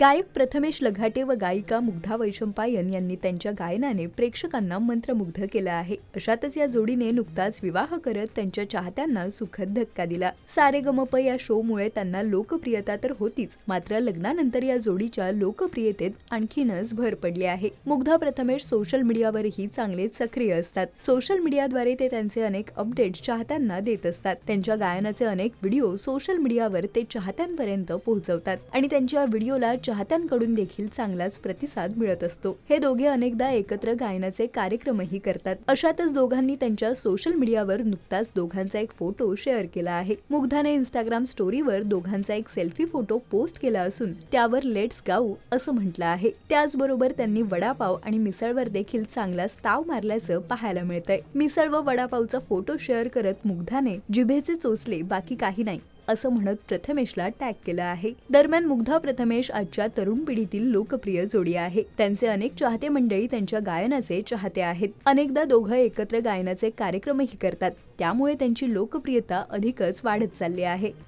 गायक प्रथमेश लघाटे व गायिका मुग्धा वैशंपायन यांनी त्यांच्या गायनाने प्रेक्षकांना मंत्रमुग्ध केलं आहे. अशातच या जोडीने नुकताच विवाह करत त्यांच्या चाहत्यांना सुखद धक्का दिला. सारे गमप या शो मुळे त्यांना लोकप्रियता तर होतीच मात्र लग्नानंतर या जोडीच्या लोकप्रियतेत आणखीनच भर पडली आहे. मुग्धा प्रथमेश सोशल मीडियावरही चांगलेच सक्रिय असतात. सोशल मीडियाद्वारे ते त्यांचे अनेक अपडेट चाहत्यांना देत असतात. त्यांच्या गायनाचे अनेक व्हिडिओ सोशल मीडियावर ते चाहत्यांपर्यंत पोहोचवतात आणि त्यांच्या व्हिडिओला चाहत्यांकडून देखील चांगलाच प्रतिसाद मिळत असतो. हे दोघे अनेकदा एकत्र गायनाचे कार्यक्रमही करतात. अशातच दोघांनी त्यांच्या सोशल मीडियावर नुकताच दोघांचा एक फोटो शेअर केला आहे. मुग्धाने इंस्टाग्राम स्टोरीवर दोघांचा एक सेल्फी फोटो पोस्ट केला असून त्यावर लेट्स गाऊ असं म्हटलं आहे. त्याचबरोबर त्यांनी वडापाव आणि मिसळवर देखील चांगलाच ताव मारल्याचं पाहायला मिळतंय. मिसळ व वडापावचा फोटो शेअर करत मुग्धाने जिभेचे चोचले बाकी काही नाही. असं म्हणत प्रथमेशला टॅग केलं आहे. दरम्यान मुग्धा प्रथमेश आजच्या तरुण पिढीतील लोकप्रिय जोडी आहे. त्यांचे अनेक चाहते मंडळी त्यांच्या गायनाचे चाहते आहेत. अनेकदा दोघं एकत्र गायनाचे कार्यक्रमही करतात. त्यामुळे त्यांची लोकप्रियता अधिकच वाढत चालली आहे.